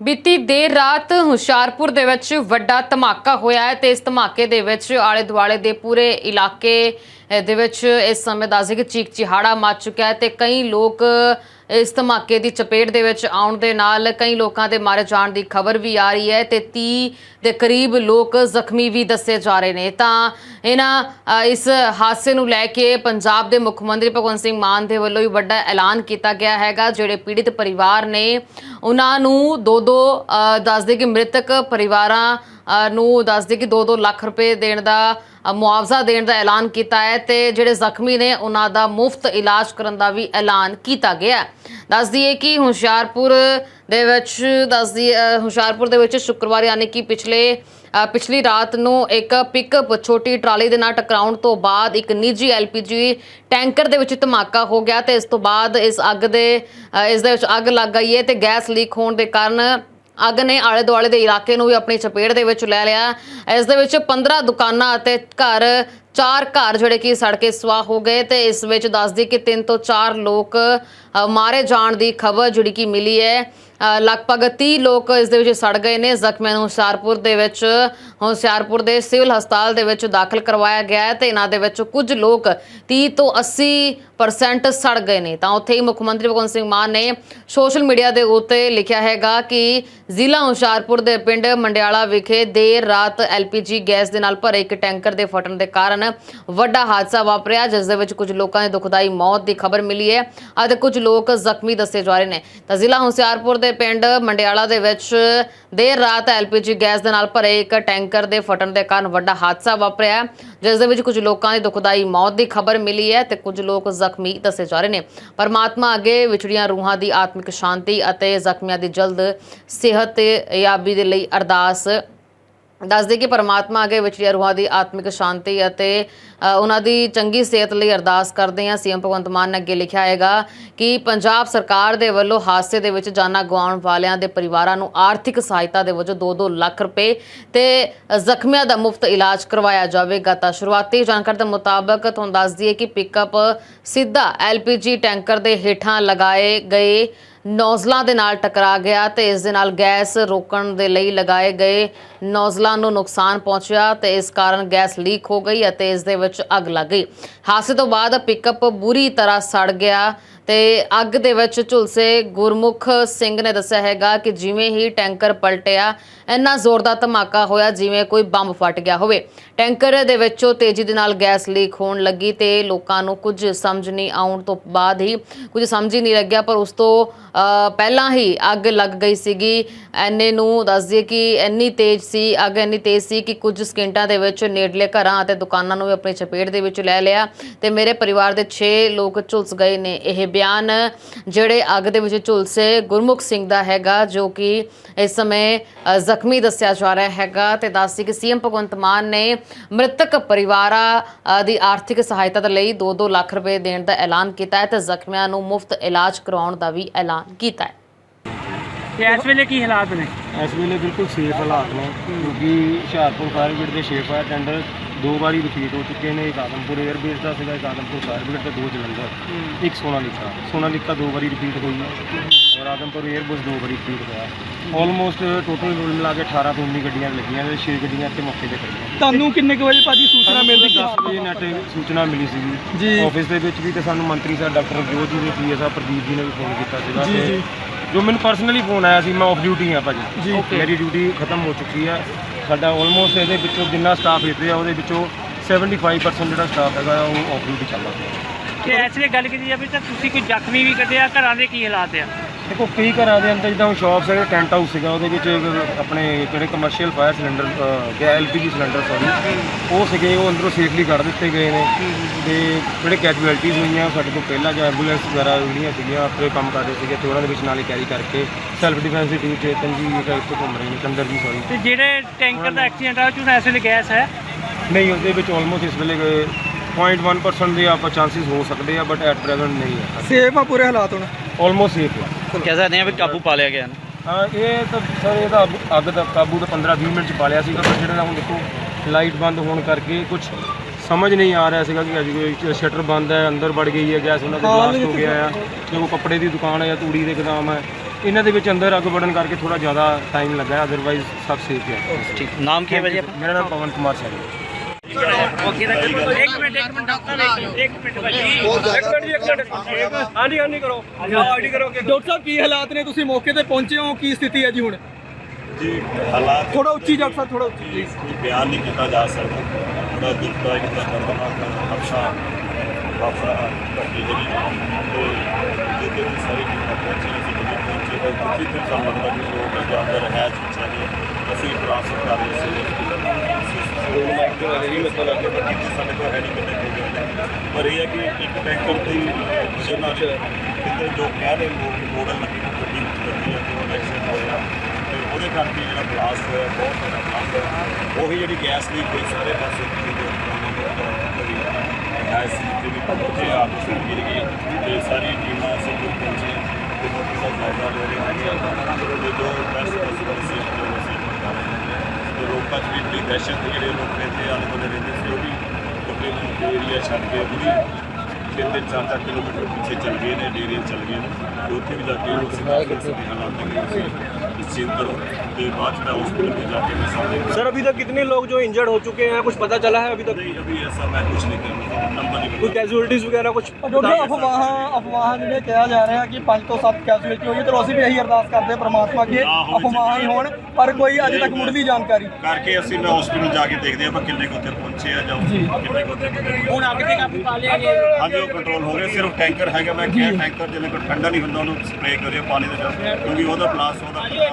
ਬੀਤੀ ਦੇਰ ਰਾਤ ਹੁਸ਼ਿਆਰਪੁਰ ਦੇ ਵਿੱਚ ਵੱਡਾ ਧਮਾਕਾ ਹੋਇਆ ਹੈ ਤੇ ਇਸ ਧਮਾਕੇ ਦੇ ਵਿੱਚ ਆਲੇ ਦੁਆਲੇ ਦੇ ਪੂਰੇ ਇਲਾਕੇ ਦੇ ਵਿੱਚ ਇਸ ਸਮੇਂ ਦਾ ਜ਼ਿਕਰ ਚੀਕ ਚਿਹਾੜਾ ਮਚ ਚੁੱਕਿਆ ਹੈ ਤੇ ਕਈ ਲੋਕ ਇਸ ਧਮਾਕੇ ਦੀ ਚਪੇਟ ਦੇ ਵਿੱਚ ਆਉਣ ਦੇ ਨਾਲ ਕਈ ਲੋਕਾਂ ਦੇ ਮਾਰੇ ਜਾਣ ਦੀ ਖਬਰ ਵੀ ਆ ਰਹੀ ਹੈ ਤੇ 30 ਦੇ ਕਰੀਬ ਲੋਕ ਜ਼ਖਮੀ ਵੀ ਦੱਸੇ ਜਾ ਰਹੇ ਨੇ। ਤਾਂ ਇਹਨਾਂ ਇਸ ਹਾਦਸੇ ਨੂੰ ਲੈ ਕੇ ਪੰਜਾਬ ਦੇ ਮੁੱਖ ਮੰਤਰੀ ਭਗਵੰਤ ਸਿੰਘ ਮਾਨ ਦੇ ਵੱਲੋਂ ਵੀ ਵੱਡਾ ਐਲਾਨ ਕੀਤਾ ਗਿਆ ਹੈਗਾ, ਜਿਹੜੇ ਪੀੜਿਤ ਪਰਿਵਾਰ ਨੇ, ਉਹਨਾਂ ਨੂੰ ਦੋ ਦੋ ਦੱਸਦੇ ਕਿ ਮ੍ਰਿਤਕ ਪਰਿਵਾਰਾਂ ਨੂੰ ਦੱਸਦੇ ਕਿ 2-2 ਲੱਖ ਰੁਪਏ ਦੇਣ ਦਾ ਮੁਆਵਜ਼ਾ ਦੇਣ ਦਾ ਐਲਾਨ ਕੀਤਾ ਹੈ ਤੇ ਜਿਹੜੇ ਜ਼ਖਮੀ ਨੇ ਉਹਨਾਂ ਦਾ ਮੁਫਤ ਇਲਾਜ ਕਰਨ ਦਾ ਵੀ ਐਲਾਨ ਕੀਤਾ ਗਿਆ ਹੈ। ਦੱਸ ਦਈਏ ਕਿ ਹੁਸ਼ਿਆਰਪੁਰ ਦੇ ਵਿੱਚ ਦੱਸਦੀ ਅ, ਹੁਸ਼ਿਆਰਪੁਰ ਦੇ ਵਿੱਚ ਸ਼ੁੱਕਰਵਾਰ ਯਾਨੀ ਕਿ ਪਿਛਲੇ ਪਿਛਲੀ ਰਾਤ ਨੂੰ ਇੱਕ ਪਿਕਅਪ ਛੋਟੀ ਟਰਾਲੀ ਦੇ ਨਾਲ ਟਕਰਾਉਣ ਤੋਂ ਬਾਅਦ ਇੱਕ ਨਿੱਜੀ ਐਲਪੀਜੀ ਟੈਂਕਰ ਦੇ ਵਿੱਚ ਧਮਾਕਾ ਹੋ ਗਿਆ ਤੇ ਇਸ ਤੋਂ ਬਾਅਦ ਇਸ ਅੱਗ ਦੇ ਇਸ ਦੇ ਵਿੱਚ ਅੱਗ ਲੱਗ ਗਈ ਹੈ ਤੇ ਗੈਸ ਲੀਕ ਹੋਣ ਦੇ ਕਾਰਨ ਅੱਗ ਨੇ ਆਲੇ ਦੁਆਲੇ ਦੇ ਇਲਾਕੇ ਨੂੰ ਵੀ ਆਪਣੀ ਚਪੇਟ ਦੇ ਵਿੱਚ ਲੈ ਲਿਆ। ਇਸ ਦੇ ਵਿੱਚ 15 ਦੁਕਾਨਾਂ ਅਤੇ ਘਰ, ਚਾਰ ਘਰ ਜਿਹੜੇ ਕਿ ਸੜ ਕੇ ਸਵਾਹ ਹੋ ਗਏ ਤੇ ਇਸ ਵਿੱਚ ਦੱਸਦੀ ਕਿ ਤਿੰਨ ਤੋਂ ਚਾਰ ਲੋਕ ਮਾਰੇ ਜਾਣ ਦੀ ਖਬਰ ਜਿਹੜੀ ਕਿ ਮਿਲੀ ਹੈ। ਲਗਭਗ 30 ਲੋਕ ਇਸ ਦੇ ਵਿੱਚ ਸੜ ਗਏ ਨੇ। ਜ਼ਖਮੀਆਂ ਨੂੰ ਹੁਸ਼ਿਆਰਪੁਰ ਦੇ ਵਿੱਚ, ਹੁਸ਼ਿਆਰਪੁਰ ਦੇ ਸਿਵਲ ਹਸਪਤਾਲ ਦੇ ਵਿੱਚ ਦਾਖਲ ਕਰਵਾਇਆ ਗਿਆ ਹੈ ਤੇ ਇਹਨਾਂ ਦੇ ਵਿੱਚ ਕੁਝ ਲੋਕ 30 ਤੋਂ 80% ਸੜ ਗਏ ਨੇ। ਤਾਂ ਉੱਥੇ ਹੀ ਮੁੱਖ ਮੰਤਰੀ ਭਗਵੰਤ ਸਿੰਘ ਮਾਨ ਨੇ ਸੋਸ਼ਲ ਮੀਡੀਆ ਦੇ ਉੱਤੇ ਲਿਖਿਆ ਹੈਗਾ ਕਿ ਜ਼ਿਲ੍ਹਾ ਹੁਸ਼ਿਆਰਪੁਰ ਦੇ ਪਿੰਡ ਮੰਡਿਆਲਾ ਵਿਖੇ ਦੇਰ ਰਾਤ ਐਲਪੀਜੀ ਗੈਸ ਦੇ ਨਾਲ ਭਰੇ ਇੱਕ ਟੈਂਕਰ ਦੇ ਫਟਣ ਦੇ ਕਾਰਨ ਵੱਡਾ ਹਾਦਸਾ ਵਾਪਰਿਆ, ਜਿਸ ਦੇ ਵਿੱਚ ਕੁਝ ਲੋਕਾਂ ਦੀ ਦੁਖਦਾਈ ਮੌਤ ਦੀ ਖਬਰ ਮਿਲੀ ਹੈ ਅਤੇ ਕੁਝ ਲੋਕ ਜ਼ਖਮੀ ਦੱਸੇ ਜਾ ਰਹੇ ਨੇ। ਤਾਂ ਜ਼ਿਲ੍ਹਾ ਹੁਸ਼ਿਆਰਪੁਰ ਦੇ ਪਿੰਡ ਮੰਡਿਆਲਾ ਦੇ ਵਿੱਚ ਦੇਰ ਰਾਤ ਐਲਪੀਜੀ ਗੈਸ ਦੇ ਨਾਲ ਭਰੇ ਇੱਕ ਟੈਂਕਰ ਦੇ ਫਟਣ ਦੇ ਕਾਰਨ ਵੱਡਾ ਹਾਦਸਾ ਵਾਪਰਿਆ। ਹੈ, ਜਿਸ ਦੇ ਵਿੱਚ ਕੁਝ ਲੋਕਾਂ ਦੀ ਦੁਖਦਾਈ ਮੌਤ ਦੀ ਖਬਰ ਮਿਲੀ ਹੈ ਤੇ ਕੁਝ ਲੋਕ ਜ਼ਖਮੀ ਦੱਸੇ ਜਾ ਰਹੇ ਨੇ। ਪਰਮਾਤਮਾ ਅੱਗੇ ਵਿਛੜੀਆਂ ਰੂਹਾਂ ਦੀ ਆਤਮਿਕ ਸ਼ਾਂਤੀ ਅਤੇ ਜ਼ਖਮੀਆਂ ਦੀ ਜਲਦ ਸਿਹਤ ਤੇ ਯਾਬੀ ਦੇ ਲਈ ਅਰਦਾਸ ਦੱਸਦੇ ਕਿ ਪਰਮਾਤਮਾ ਅੱਗੇ ਵਿਚੜੀਆਂ ਰੂਹਾਂ ਦੀ ਆਤਮਿਕ ਸ਼ਾਂਤੀ ਅਤੇ ਉਹਨਾਂ ਦੀ ਚੰਗੀ ਸਿਹਤ ਲਈ ਅਰਦਾਸ ਕਰਦੇ ਹਾਂ। ਸੀਐਮ ਭਗਵੰਤ ਮਾਨ ਨੇ ਅੱਗੇ ਲਿਖਿਆ ਹੈਗਾ ਕਿ ਪੰਜਾਬ ਸਰਕਾਰ ਦੇ ਵੱਲੋਂ ਹਾਦਸੇ ਦੇ ਵਿੱਚ ਜਾਨਾਂ ਗਵਾਉਣ ਵਾਲਿਆਂ ਦੇ ਪਰਿਵਾਰਾਂ ਨੂੰ ਆਰਥਿਕ ਸਹਾਇਤਾ ਦੇ ਵਜੋਂ 2-2 ਲੱਖ ਰੁਪਏ ਤੇ ਜ਼ਖਮੀਆਂ ਦਾ ਮੁਫਤ ਇਲਾਜ ਕਰਵਾਇਆ ਜਾਵੇਗਾ। ਤਾਂ ਸ਼ੁਰੂਆਤੀ ਜਾਣਕਾਰੀ ਦੇ ਮੁਤਾਬਕ ਤੁਹਾਨੂੰ ਦੱਸ ਦਈਏ ਕਿ ਪਿਕਅਪ ਸਿੱਧਾ ਐਲਪੀਜੀ ਟੈਂਕਰ ਦੇ ਹੇਠਾਂ ਲਗਾਏ ਗਏ ਨੌਜ਼ਲਾਂ ਦੇ ਨਾਲ ਟਕਰਾ ਗਿਆ ਤੇ ਇਸ ਦੇ ਨਾਲ ਗੈਸ ਰੋਕਣ ਦੇ ਲਈ ਲਗਾਏ ਗਏ ਨੌਜ਼ਲਾਂ ਨੂੰ ਨੁਕਸਾਨ ਪਹੁੰਚਿਆ ਤੇ ਇਸ ਕਾਰਨ ਗੈਸ ਲੀਕ ਹੋ ਗਈ ਅਤੇ ਇਸ ਦੇ ਵਿੱਚ ਅੱਗ ਲੱਗ ਗਈ। ਹਾਦਸੇ ਤੋਂ ਬਾਅਦ ਪਿਕਅਪ ਬੁਰੀ ਤਰ੍ਹਾਂ ਸੜ ਗਿਆ। ਤੇ ਅੱਗ ਦੇ ਵਿੱਚ ਝੁਲਸੇ ਗੁਰਮੁਖ ਸਿੰਘ ਨੇ ਦੱਸਿਆ ਹੈਗਾ ਕਿ ਜਿਵੇਂ ਹੀ ਟੈਂਕਰ ਪਲਟਿਆ, ਇੰਨਾ ਜ਼ੋਰਦਾਰ ਧਮਾਕਾ ਹੋਇਆ ਜਿਵੇਂ ਕੋਈ ਬੰਬ ਫਟ ਗਿਆ ਹੋਵੇ। ਟੈਂਕਰ ਦੇ ਵਿੱਚੋਂ ਤੇਜ਼ੀ ਦੇ ਨਾਲ ਗੈਸ ਲੀਕ ਹੋਣ ਲੱਗੀ ਤੇ ਲੋਕਾਂ ਨੂੰ ਕੁਝ ਸਮਝ ਨਹੀਂ ਆਉਣ ਤੋਂ ਬਾਅਦ ਹੀ ਕੁਝ ਸਮਝ ਹੀ ਨਹੀਂ ਲੱਗਿਆ, ਪਰ ਉਸ ਤੋਂ ਪਹਿਲਾਂ ਹੀ ਅੱਗ ਲੱਗ ਗਈ ਸੀਗੀ। ਐਨੇ ਨੂੰ ਦੱਸ ਦਈਏ ਕਿ ਇੰਨੀ ਤੇਜ਼ ਸੀ, ਅੱਗ ਇੰਨੀ ਤੇਜ਼ ਸੀ ਕਿ ਕੁਝ ਸਕਿੰਟਾਂ ਦੇ ਵਿੱਚ ਨੇੜਲੇ ਘਰਾਂ ਅਤੇ ਦੁਕਾਨਾਂ ਨੂੰ ਵੀ ਆਪਣੀ ਚਪੇਟ ਦੇ ਵਿੱਚ ਲੈ ਲਿਆ ਤੇ ਮੇਰੇ ਪਰਿਵਾਰ ਦੇ 6 ਲੋਕ ਝੁਲਸ ਗਏ ਨੇ, ਇਹ ਬਿਆਨ ਜਿਹੜੇ ਅੱਗ ਦੇ ਵਿੱਚ ਝੁਲਸੇ ਗੁਰਮੁਖ ਸਿੰਘ ਦਾ ਹੈਗਾ ਜੋ ਕਿ ਇਸ ਸਮੇਂ ਜ਼ਖਮੀ ਦੱਸਿਆ ਜਾ ਰਿਹਾ ਹੈਗਾ ਤੇ ਦੱਸਦੀ ਕਿ ਸੀਐਮ ਭਗਵੰਤ ਮਾਨ ਨੇ ਮ੍ਰਿਤਕ ਪਰਿਵਾਰਾਂ ਦੀ ਆਰਥਿਕ ਸਹਾਇਤਾ ਦੇ ਲਈ 2-2 ਲੱਖ ਰੁਪਏ ਦੇਣ ਦਾ ਐਲਾਨ ਕੀਤਾ ਹੈ ਤੇ ਜ਼ਖਮੀਆਂ ਨੂੰ ਮੁਫਤ ਇਲਾਜ ਕਰਵਾਉਣ ਦਾ ਵੀ ਐਲਾਨ ਕੀਤਾ ਹੈ। ਤੇ ਇਸ ਵੇਲੇ ਕੀ ਹਾਲਾਤ ਨੇ? ਇਸ ਵੇਲੇ ਬਿਲਕੁਲ ਸੇਫ ਹਾਲਾਤ ਨੇ ਕਿਉਂਕਿ ਹੁਸ਼ਿਆਰਪੁਰ ਫਾਇਰ ਬ੍ਰਿਗੇਡ ਦੇ ਛੇ ਫਾਇਰ ਟੈਂਡਰ ਦੋ ਵਾਰੀ ਰਿਪੀਟ ਹੋ ਚੁੱਕੇ ਨੇ ਇੱਕ ਆਦਮਪੁਰ 에ਅਰਬੇਸ ਦਾ ਸੀਗਾ ਇੱਕ ਆਦਮਪੁਰ ਬ੍ਰਿਗੇਡ ਤੇ ਦੋ ਜਲੰਧਰ ਇੱਕ ਸੋਨਾਲੀਕਾ। ਸੋਨਾਲੀਕਾ ਦੋ ਵਾਰੀ ਰਿਪੀਟ ਹੋਈ ਹੈ ਔਰ ਆਦਮਪੁਰ 에ਅਰਬੇਸ ਦੋ ਵਾਰੀ ਰਿਪੀਟ ਹੋਇਆ। ਆਲਮੋਸਟ ਟੋਟਲ ਕੁੱਲ ਮਿਲਾ ਕੇ 18 ਤੋਂ 19 ਗੱਡੀਆਂ ਲੱਗੀਆਂ ਨੇ 6 ਗੱਡੀਆਂ ਇੱਥੇ ਮੌਕੇ ਤੇ ਖੜੀਆਂ ਤੁਹਾਨੂੰ ਕਿੰਨੇ ਕੁ ਵਜੇ ਭਾਜੀ ਸੂਚਨਾ ਮਿਲਦੀ 10 ਵਜੇ ਨੈਟ ਸੂਚਨਾ ਮਿਲੀ ਸੀਗੀ। ਜੀ। ਆਫਿਸ ਦੇ ਵਿੱਚ ਵੀ ਤੇ ਸਾਨੂੰ ਮੰਤਰੀ ਸਾਹਿਬ ਡਾਕਟਰ ਜੋਤ ਜੀ ਦੇ ਪੀਐਸ ਸਾਹਿਬ ਪ੍ਰਦੀਪ ਜੀ ਨੇ ਵੀ ਫੋਨ ਕੀਤਾ ਸੀਗਾ ਜੀ, ਤੇ ਜੀ। ਜੋ ਮੈਨੂੰ ਪਰਸਨਲੀ ਫੋਨ ਆਇਆ ਸੀ ਮੈਂ ਆਫ ਡਿਊਟੀ ਆ ਭਾਜੀ. ਮੇਰੀ ਡਿਊਟੀ ਖਤਮ ਹੋ ਚੁੱਕੀ ਆ। ਸਾਡਾ ਆਲਮੋਸਟ ਇਹਦੇ ਵਿੱਚੋਂ ਜਿੰਨਾ ਸਟਾਫ ਇੱਥੇ ਆ ਉਹਦੇ ਵਿੱਚੋਂ 75% ਜਿਹੜਾ ਸਟਾਫ ਹੈਗਾ ਆ, ਉਹ ਆਫ ਡਿਊਟੀ ਚੱਲਦਾ ਪਿਆ ਤੇ ਇਸ ਵੇਲੇ ਗੱਲ ਕੀਤੀ ਜਾਵੇ ਤਾਂ ਤੁਸੀਂ ਕੋਈ ਜ਼ਖਮੀ ਵੀ ਕੱਢਿਆ ਘਰਾਂ ਦੇ ਕੀ ਹਾਲਾਤ ਆ? ਦੇਖੋ ਕਈ ਘਰਾਂ ਦੇ ਅੰਦਰ ਜਿੱਦਾਂ ਸ਼ਾਪਸ ਹੈਗੇ ਟੈਂਟ ਹਾਊਸ ਸੀਗਾ ਉਹਦੇ ਵਿੱਚ ਆਪਣੇ ਜਿਹੜੇ ਕਮਰਸ਼ੀਅਲ ਫਾਇਰ ਸਿਲੰਡਰ ਗਿਆ ਐਲਪੀਜੀ ਸਿਲੰਡਰ ਸੌਰੀ ਉਹ ਸੀਗੇ ਉਹ ਅੰਦਰੋਂ ਸੇਫਲੀ ਕੱਢ ਦਿੱਤੇ ਗਏ ਨੇ। ਤੇ ਜਿਹੜੇ ਕੈਜੂਅਲਟੀਜ਼ ਹੋਈਆਂ ਸਾਡੇ ਕੋਲ ਪਹਿਲਾਂ ਜੋ ਐਂਬੂਲੈਂਸ ਵਗੈਰਾ ਜਿਹੜੀਆਂ ਸੀਗੀਆਂ ਆਪਣੇ ਕੰਮ ਕਰਦੇ ਸੀਗੇ ਤੇ ਉਹਨਾਂ ਦੇ ਵਿੱਚ ਨਾਲ ਹੀ ਕੈਰੀ ਕਰਕੇ ਸੈਲਫ ਡਿਫੈਂਸ ਦੀ ਟੀਮ ਚੇਤਨ ਜੀ ਇੱਕ ਇੱਥੇ ਘੁੰਮ ਰਹੇ ਨੇ ਚੰਦਰ ਜੀ ਸੌਰੀ ਤੇ ਜਿਹੜੇ ਟੈਂਕਰ ਦਾ ਐਕਸੀਡੈਂਟ ਆ ਉਹ 'ਚ ਵੇਲੇ ਗੈਸ ਹੈ? ਨਹੀਂ ਉਹਦੇ ਵਿੱਚ ਆਲਮੋਸਟ ਇਸ ਵੇਲੇ 0.1% ਦੇ ਆਪਾਂ ਚਾਂਸਸ ਹੋ ਸਕਦੇ ਆ ਬਟ ਐਟ ਪ੍ਰੈਜ਼ੈਂਟ ਨਹੀਂ ਹੈ। ਸੇਫ ਆ ਪੂਰੇ ਹਾਲਾਤ ਹੁਣ? ਆਲਮੋਸਟ ਸੇਫ ਹੈ ਕਹਿ ਸਕਦੇ ਹਾਂ ਵੀ ਕਾਬੂ ਪਾ ਲਿਆ ਗਿਆ ਨਾ। ਹਾਂ ਇਹ ਤਾਂ ਸਰ ਇਹਦਾ ਅੱਗ- ਅੱਗ ਦਾ ਕਾਬੂ ਤਾਂ 15-20 ਮਿੰਟ ਚ ਪਾ ਲਿਆ ਸੀਗਾ ਪਰ ਜਿਹੜਾ ਹੁਣ ਦੇਖੋ ਲਾਈਟ ਬੰਦ ਹੋਣ ਕਰਕੇ ਕੁਝ ਸਮਝ ਨਹੀਂ ਆ ਰਿਹਾ ਸੀਗਾ ਕਿ ਅੱਜ ਕੋਈ ਸ਼ਟਰ ਬੰਦ ਹੈ ਅੰਦਰ ਵੜ ਗਈ ਹੈ ਗੈਸ ਉਹਨਾਂ ਦੇ ਹਾਂ, ਬਲਾਸਟ ਹੋ ਗਿਆ ਆ ਤੇ ਉਹ ਕੱਪੜੇ ਦੀ ਦੁਕਾਨ ਹੈ ਜਾਂ ਤੂੜੀ ਦੇ ਗਦਾਮ ਹੈ ਇਹਨਾਂ ਦੇ ਵਿੱਚ ਅੰਦਰ ਅੱਗ ਵੜਨ ਕਰਕੇ ਥੋੜਾ ਜ਼ਿਆਦਾ ਟਾਈਮ ਲੱਗਾ ਅਦਰਵਾਈਜ਼ ਸਭ ਸੇਫ ਹੈ ਠੀਕ। ਨਾਮ ਕੀ ਹੈ ਭਾਜੀ ਮੇਰਾ ਨਾਮ ਪਵਨ ਕੁਮਾਰ ਸਿੰਘ ਹੈ ਇੱਕ ਮਿੰਟ ਇੱਕ ਮਿੰਟ ਡਾਕਟਰ ਇੱਕ ਮਿੰਟ ਭਾਜੀ ਹਾਂਜੀ ਹਾਂਜੀ ਕਰੋ। ਆਈਡੀ ਕਰੋ ਡਾਕਟਰ ਸਾਹਿਬ ਕੀ ਹਾਲਾਤ ਨੇ? ਤੁਸੀਂ ਮੌਕੇ ਤੇ ਪਹੁੰਚੇ ਹੋ? ਕੀ ਸਥਿਤੀ ਹੈ ਜੀ ਹੁਣ? ਜੀ ਹਾਲਾਤ ਥੋੜਾ ਉੱਚੀ ਡਾਕਟਰ ਸਾਹਿਬ ਥੋੜਾ ਉੱਚੀ। ਪਲੀਜ਼ ਕੋਈ ਬਿਆਨ ਨਹੀਂ ਕੀਤਾ ਜਾ ਸਕਦਾ। ਬੜਾ ਦੁਖਦਾਇਕ ਦਾ ਦਰਦਨਾਕ ਹਾਦਸਾ ਵਾਪਰਾ ਘਟੀ ਜਿਹੜੀ ਤੇ ਜਿਹਦੇ ਵਿੱਚ ਸਾਰੀ ਟੀਮਾਂ ਪਹੁੰਚੀ ਸੀ ਜਦੋਂ ਪਹੁੰਚੇ ਤਾਂ ਕਿਤੇ ਤੇ ਸਾਨੂੰ ਲੱਗਦਾ ਕਿ ਲੋਕ ਦੇ ਅੰਦਰ ਹੈ ਚੀਜ਼ਾਂ ਨੇ ਅਸੀਂ ਟ੍ਰਾਂਸਫਰ ਕਰ ਰਹੇ ਸੀ। ਉਹ ਲੱਗ ਰਿਹਾ ਹੈ ਮਤਲਬ ਕਿ ਬਾਕੀ ਸਾਡੇ ਕੋਲ ਹੈ ਨਹੀਂ ਕਿਤੇ ਪਰ ਇਹ ਹੈ ਕਿ ਇੱਕ ਟੈਂਕਰ ਦੀ ਨਾਲ ਕਿਤੇ ਜੋ ਕਹਿ ਰਹੇ ਲੋਕ ਮੋੜਨ ਲੱਗੀ ਗੱਡੀ ਲੱਗੀ ਹੈ ਤੇ ਉਹ ਐਕਸੀਡੈਂਟ ਹੋਇਆ। ਤੇ ਉਹਦੇ ਕਰਕੇ ਜਿਹੜਾ ਬਲਾਸਟ ਹੋਇਆ ਬਹੁਤ ਵੱਡਾ ਬਲਾਸਟ ਹੋਇਆ। ਉਹੀ ਜਿਹੜੀ ਗੈਸ ਲੀਕ ਹੋਈ ਸਾਰੇ ਪਾਸੇ ਗੈਸ ਲੀਕ ਦੀ ਪਹੁੰਚੇ ਆ ਫਿਰ ਗਿਰ ਗਈ। ਤੇ ਸਾਰੀ ਟੀਮਾਂ ਸਭ ਲੋਕ ਪਹੁੰਚੇ ਤੇ ਮੌਕੇ ਦਾ ਜਾਇਜ਼ਾ ਲੈ ਰਹੇ ਤੇ ਜੋ ਬੈਸਟ ਪੋਸੀਬਲ ਸੀ ਜੋ ਅਸੀਂ ਕਰ ਰਹੇ ਹਾਂ ਤੇ ਲੋਕਾਂ 'ਚ ਵੀ ਬੜੀ ਦਹਿਸ਼ਤ ਸੀ ਜਿਹੜੇ ਲੋਕ ਇੱਥੇ ਆਲੇ ਦੁਆਲੇ ਰਹਿੰਦੇ ਸੀ, ਉਹ ਵੀ ਤਕਰੀਬਨ ਏਰੀਆ ਛੱਡ ਕੇ ਪੂਰੀ ਤਿੰਨ ਤਿੰਨ, ਚਾਰ ਚਾਰ ਕਿਲੋਮੀਟਰ ਪਿੱਛੇ ਚੱਲ ਗਏ ਨੇ, ਡੇਰੇ ਚੱਲ ਗਏ ਨੇ, ਤੇ ਉੱਥੇ ਵੀ ਜਾ ਕੇ ਉਹ ਸਿੱਧੇ ਹਾਲਾਤ ਤੱਕ ਤੁਸੀਂ ਨਿਸ਼ਚਿੰਤ ਕਰੋ ਤੇ ਬਾਅਦ 'ਚ ਮੈਂ ਹਸਪੀਟਲ में जाके मैं सामने सर अभी तक कितने लोग जो इंजर्ड हो चुके हैं कुछ पता चला है अभी तक नहीं अभी ऐसा मैं कुछ नहीं कर नंबर नहीं कोई कैजुअलिटीज वगैरह कुछ ਡਾਕਟਰ ਅਫਵਾਹਾਂ ਅਫਵਾਹਾਂ ਜਿਹੜੇ ਕਿਹਾ ਜਾ ਰਿਹਾ ਕਿ 5 ਤੋਂ 7 ਕੈਜੂਅਲਟੀ ਹੋਈ ਹੈ ਤੇ ਅਸੀਂ ਵੀ ਇਹੀ ਅਰਦਾਸ ਕਰਦੇ ਹਾਂ ਪ੍ਰਮਾਤਮਾ ਅੱਗੇ ਨਾ ਹੋਣੀ ਅਫਵਾਹਾਂ ਹੀ ਹੋਣ ਪਰ ਕੋਈ ਅਜੇ ਤੱਕ ਮੁੱਢਲੀ ਜਾਣਕਾਰੀ ਕਰਕੇ ਅਸੀਂ ਮੈਂ ਹਸਪੀਟਲ ਜਾ ਕੇ ਦੇਖਦੇ ਆਪਾਂ ਕਿੰਨੇ ਕੁ ਉੱਥੇ ਪਹੁੰਚੇ ਆ ਜਾਂ ਕਿੰਨੇ ਕੁ ਉੱਥੇ ਹੁਣ ਅੱਗ ਤੇ ਕਾਬੂ ਪਾ ਲਿਆ ਜੀ ਹਾਂਜੀ ਉਹ ਕੰਟਰੋਲ ਹੋ ਗਿਆ ਸਿਰਫ ਟੈਂਕਰ ਹੈਗਾ ਮੈਂ ਕਿਹਾ ਟੈਂਕਰ ਜਿਵੇਂ ਕੋਈ ਠੰਡਾ ਨਹੀਂ ਹੁੰਦਾ ਉਹਨੂੰ ਸਪਰੇਅ ਕਰਿਓ ਪਾਣੀ ਦੇ ਨਾਲ ਕਿਉਂਕਿ ਉਹਦਾ ਪਲਾਸ ਉਹਦਾ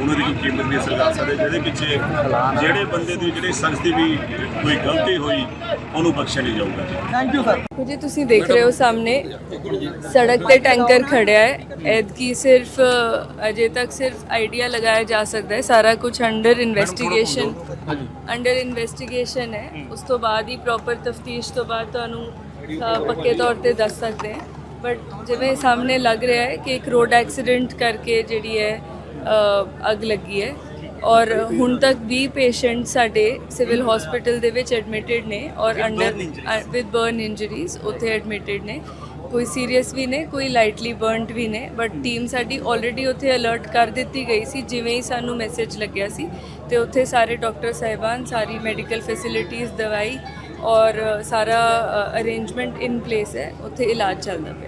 ਉਹਨਾਂ ਦੀ ਕੋਈ ਕੀਮਤ ਨਹੀਂ ਅਸਲ ਕਰ ਸਕਦੇ। ਜਿਹਦੇ ਪਿੱਛੇ ਜਿਹੜੇ ਬੰਦੇ ਦੀ ਜਿਹੜੀ ਸ਼ਖਸ ਦੀ ਵੀ ਕੋਈ ਗਲਤੀ ਹੋਈ ਉਹਨੂੰ ਬਖਸ਼ਿਆ ਨਹੀਂ ਜਾਊਗਾ। ਜੀ ਥੈਂਕ ਯੂ ਸਰ ਜੀ ਤੁਸੀਂ ਦੇਖ ਰਹੇ ਹੋ ਸਾਹਮਣੇ ਸੜਕ ਤੇ ਟੈਂਕਰ ਖੜਿਆ ਹੈ। ਐਦ ਕੀ ਸਿਰਫ ਅਜੇ ਤੱਕ ਸਿਰਫ ਆਈਡੀਆ ਲਗਾਇਆ ਜਾ ਸਕਦਾ ਹੈ। ਸਾਰਾ ਕੁਝ ਅੰਡਰ ਇਨਵੈਸਟੀਗੇਸ਼ਨ ਅੰਡਰ ਇਨਵੈਸਟੀਗੇਸ਼ਨ ਹੈ। ਉਸ ਤੋਂ ਬਾਅਦ ਹੀ ਪ੍ਰੋਪਰ ਤਫਤੀਸ਼ ਤੋਂ ਬਾਅਦ ਤੁਹਾਨੂੰ ਪੱਕੇ ਤੌਰ ਤੇ ਦੱਸ ਸਕਦੇ ਹਾਂ। ਬਟ ਜਿਵੇਂ ਸਾਹਮਣੇ ਲੱਗ ਰਿਹਾ ਹੈ ਕਿ ਇੱਕ ਰੋਡ ਐਕਸੀਡੈਂਟ ਕਰਕੇ ਜਿਹੜੀ ਹੈ ਅੱਗ ਲੱਗੀ ਹੈ ਔਰ ਹੁਣ ਤੱਕ 20 ਪੇਸ਼ੈਂਟ ਸਾਡੇ ਸਿਵਲ ਹਸਪੀਟਲ ਦੇ ਵਿੱਚ ਐਡਮਿਟਡ ਨੇ ਔਰ ਅੰਡਰ ਵਿਦ ਬਰਨ ਇੰਜਰੀਜ਼ ਉੱਥੇ ਐਡਮਿਟਡ ਨੇ। ਕੋਈ ਸੀਰੀਅਸ ਵੀ ਨੇ ਕੋਈ ਲਾਈਟਲੀ ਬਰਨਡ ਵੀ ਨੇ ਬਟ ਟੀਮ ਸਾਡੀ ਆਲਰੇਡੀ ਉੱਥੇ ਅਲਰਟ ਕਰ ਦਿੱਤੀ ਗਈ ਸੀ ਜਿਵੇਂ ਹੀ ਸਾਨੂੰ ਮੈਸੇਜ ਲੱਗਿਆ ਸੀ। ਤੇ ਉੱਥੇ ਸਾਰੇ ਡਾਕਟਰ ਸਾਹਿਬਾਨ ਸਾਰੀ ਮੈਡੀਕਲ ਫੈਸਿਲਿਟੀਜ਼ ਦਵਾਈ ਔਰ ਸਾਰਾ ਅਰੇਂਜਮੈਂਟ ਇਨ ਪਲੇਸ ਹੈ। ਉੱਥੇ ਇਲਾਜ ਚੱਲਦਾ ਪਿਆ।